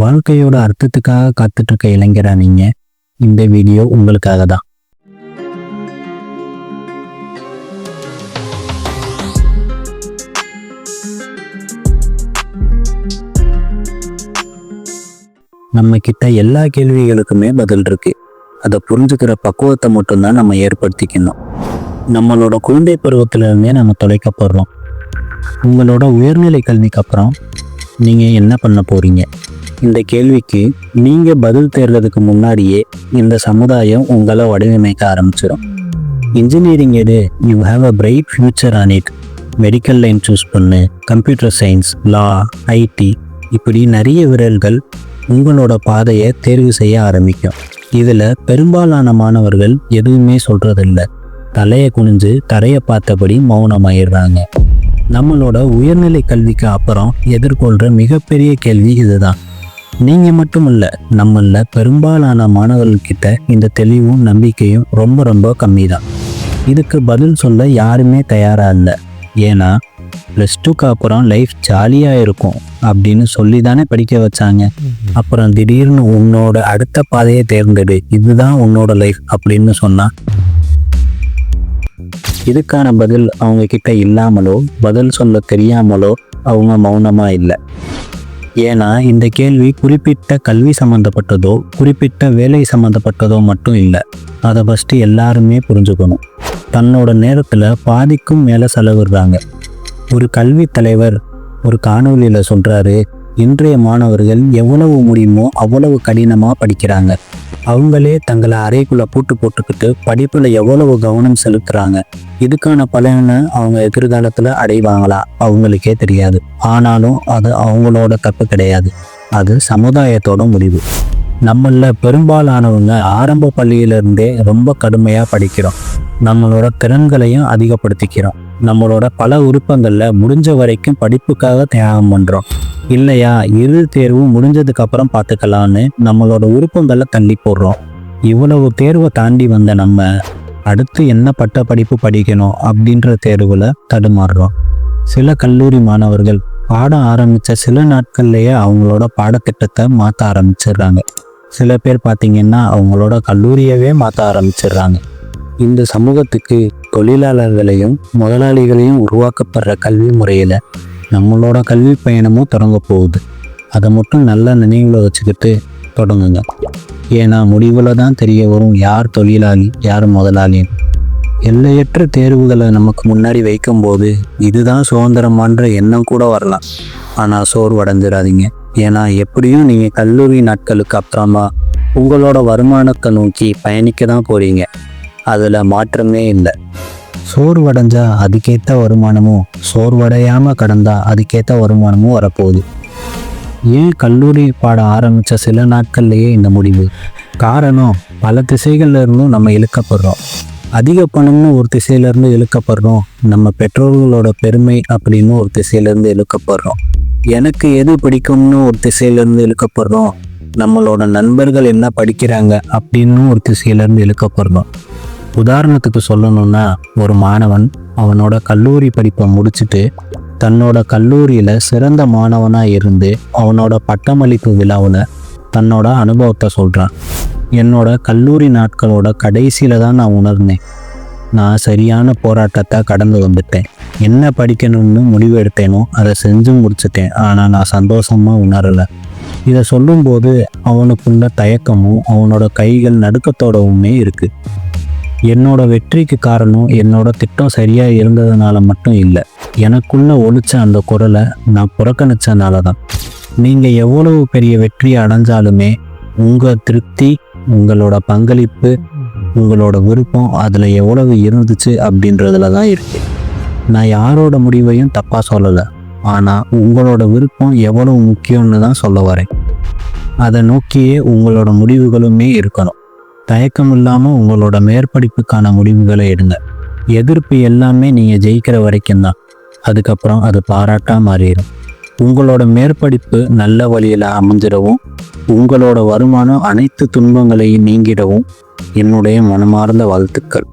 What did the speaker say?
வாழ்க்கையோட அர்த்தத்துக்காக காத்துட்டு இருக்க இளைஞரா நீங்க. இந்த வீடியோ உங்களுக்காக தான் நம்ம கிட்ட எல்லா கேள்விகளுக்குமே பதில் இருக்கு. அதை புரிஞ்சுக்கிற பக்குவத்தை மட்டும்தான் நம்ம ஏற்படுத்திக்கணும். நம்மளோட குழந்தை பருவத்திலிருந்தே நம்ம தொலைக்கப்படுறோம். உங்களோட உயர்நிலை கல்விக்கு அப்புறம் நீங்கள் என்ன பண்ண போறீங்க? இந்த கேள்விக்கு நீங்கள் பதில் தேர்றதுக்கு முன்னாடியே இந்த சமுதாயம் உங்களை வடிவமைக்க ஆரம்பிச்சிடும் இன்ஜினியரிங் எடு. You have a bright future on it medical line choose பண்ணு. கம்ப்யூட்டர் சயின்ஸ் லா ஐடி இப்படி நிறைய விரல்கள் உங்களோட பாதையை தேர்வு செய்ய ஆரம்பிக்கும். இதில் பெரும்பாலான மாணவர்கள் எதுவுமே சொல்கிறதில்ல தலையை குனிஞ்சு தரையை பார்த்தபடி மௌனமாயிடுறாங்க. நம்மளோட உயர்நிலை கல்விக்கு அப்புறம் எதிர்கொள்கிற மிகப்பெரிய கேள்வி இதுதான். நீங்கள் மட்டும் இல்லை நம்மள பெரும்பாலான மாணவர்கள்கிட்ட இந்த தெளிவும் நம்பிக்கையும் ரொம்ப ரொம்ப கம்மி தான் இதுக்கு பதில் சொல்ல யாருமே தயாராக இல்லை. ஏன்னா ப்ளஸ் டூக்கு அப்புறம் லைஃப் ஜாலியாக இருக்கும் அப்படின்னு சொல்லி தானே படிக்க வச்சாங்க. அப்புறம் திடீர்னு உன்னோட அடுத்த பாதையை தேர்ந்தெடு. இதுதான் உன்னோட லைஃப் அப்படின்னு சொன்னா. இதுக்கான பதில் அவங்க கிட்ட இல்லாமலோ பதில் சொல்ல தெரியாமலோ அவங்க மௌனமா இல்லை. ஏன்னா இந்த கேள்வி குறிப்பிட்ட கல்வி சம்மந்தப்பட்டதோ குறிப்பிட்ட வேலை சம்மந்தப்பட்டதோ மட்டும் இல்லை. அதை ஃபஸ்ட்டு எல்லாருமே புரிஞ்சுக்கணும். தன்னோட நேரத்தில் பாதிக்கும் மேலே செலவிடுறாங்க. ஒரு கல்வி தலைவர் ஒரு காணொலியில் சொல்கிறாரு இன்றைய மாணவர்கள் எவ்வளவு முடியுமோ அவ்வளவு கடினமாக படிக்கிறாங்க. அவங்களே தங்களை அறைக்குள்ளே பூட்டு போட்டுக்கிட்டு படிப்பில் எவ்வளவு கவனம் செலுத்துகிறாங்க இதுக்கான பலனை அவங்க எதிர்காலத்தில் அடைவாங்களா? அவங்களுக்கே தெரியாது. ஆனாலும் அது அவங்களோட தப்பு கிடையாது. அது சமுதாயத்தோட முடிவு. நம்மள பெரும்பாலானவங்க ஆரம்ப பள்ளியிலிருந்தே ரொம்ப கடுமையாக படிக்கிறோம். நம்மளோட திறன்களையும் அதிகப்படுத்திக்கிறோம். நம்மளோட பல உறுப்பங்களில் முடிஞ்ச வரைக்கும் படிப்புக்காக தியாகம் பண்ணுறோம் இல்லையா? இறுதி தேர்வு முடிஞ்சதுக்கு அப்புறம் பார்த்துக்கலான்னு நம்மளோட உறுப்புங்களை தள்ளி போடுறோம். இவ்வளவு தேர்வை தாண்டி வந்த நம்ம அடுத்து என்ன பட்ட படிப்பு படிக்கணும் அப்படின்ற தேர்வில் தடுமாறுறோம். சில கல்லூரி மாணவர்கள் பாடம் ஆரம்பித்த சில நாட்கள்லேயே அவங்களோட பாடத்திட்டத்தை மாற்ற ஆரம்பிச்சிடுறாங்க. சில பேர் பார்த்தீங்கன்னா அவங்களோட கல்லூரியவே மாற்ற ஆரம்பிச்சிடுறாங்க. இந்த சமூகத்துக்கு தொழிலாளர்களையும் முதலாளிகளையும் உருவாக்கப்படுற கல்வி முறையில் நம்மளோட கல்வி பயணமும் தொடங்க போகுது. அதை மட்டும் நல்லா நினைவில் வச்சுக்கிட்டு தொடங்குங்க. ஏன்னா முடிவில் தான் தெரிய வரும் யார் தொழிலாளி யார் முதலாளின்னு எல்லையற்ற தேர்வுகளை நமக்கு முன்னாடி வைக்கும்போது இதுதான் சுதந்திரமான்ற எண்ணம் கூட வரலாம். ஆனால் சோர்வடைஞ்சிடாதீங்க. ஏன்னா எப்படியும் நீங்கள் கல்லூரி நாட்களுக்கு அப்புறமா உங்களோட வருமானத்தை நோக்கி பயணிக்க தான் போகிறீங்க அதில் மாற்றமே இல்லை. சோர்வடைஞ்சா அதுக்கேற்ற வருமானமும் சோர்வடையாமல் கடந்தா அதுக்கேற்ற வருமானமும் வரப்போகுது. ஏன் கல்லூரி பாட ஆரம்பித்த சில நாட்கள்லேயே இந்த முடிவு? காரணம் பல திசைகள்ல இருந்தும் நம்ம இழுக்கப்படுறோம். அதிக பணம்னு ஒரு திசையிலேருந்து இழுக்கப்படுறோம். நம்ம பெற்றோர்களோட பெருமை அப்படின்னு ஒரு திசையிலேருந்து இழுக்கப்படுறோம். எனக்கு எது பிடிக்கும்னு ஒரு திசையிலேருந்து இழுக்கப்படுறோம். நம்மளோட நண்பர்கள் என்ன படிக்கிறாங்க அப்படின்னு ஒரு திசையிலேருந்து இழுக்கப்படுறோம். உதாரணத்துக்கு சொல்லணும்னா ஒரு மாணவன் அவனோட கல்லூரி படிப்பை முடிச்சுட்டு தன்னோட கல்லூரியில் சிறந்த மாணவனாக இருந்து அவனோட பட்டமளிப்பு விழாவில் தன்னோட அனுபவத்தை சொல்கிறான் என்னோட கல்லூரி நாட்களோட கடைசியில் தான் நான் உணர்ந்தேன். நான் சரியான போராட்டத்தை கடந்து வந்துட்டேன். என்ன படிக்கணும்னு முடிவு எடுத்தேனோ அதை செஞ்சு முடிச்சிட்டேன். ஆனால் நான் சந்தோஷமாக உணரலை. இதை சொல்லும்போது அவனுக்குள்ள தயக்கமும் அவனோட கைகள் நடுக்கத்தோடவுமே இருக்குது என்னோட வெற்றிக்கு காரணம் என்னோட திட்டம் சரியாக இருந்ததுனால மட்டும் இல்லை. எனக்குள்ள ஒழிச்ச அந்த குரலை நான் புறக்கணிச்சனால தான் நீங்கள் எவ்வளவு பெரிய வெற்றி அடைஞ்சாலுமே உங்கள் திருப்தி உங்களோட பங்களிப்பு உங்களோட விருப்பம் அதில் எவ்வளவு இருந்துச்சு அப்படின்றதுல தான் இருக்கு. நான் யாரோட முடிவையும் தப்பாக சொல்லலை. ஆனால் உங்களோட விருப்பம் எவ்வளவு முக்கியம்னு தான் சொல்ல வரேன். அதை நோக்கியே உங்களோட முடிவுகளுமே இருக்கணும். தயக்கம் இல்லாமல் உங்களோட மேற்படிப்புக்கான முடிவுகளை எடுங்க. எதிர்ப்பு எல்லாமே நீங்கள் ஜெயிக்கிற வரைக்கும் தான் அதுக்கப்புறம் அது பாராட்டாக மாறிடும் உங்களோட மேற்படிப்பு நல்ல வழியில் அமைஞ்சிடவும் உங்களோட வருமானம் அனைத்து துன்பங்களையும் நீங்கிடவும் என்னுடைய மனமார்ந்த வாழ்த்துக்கள்.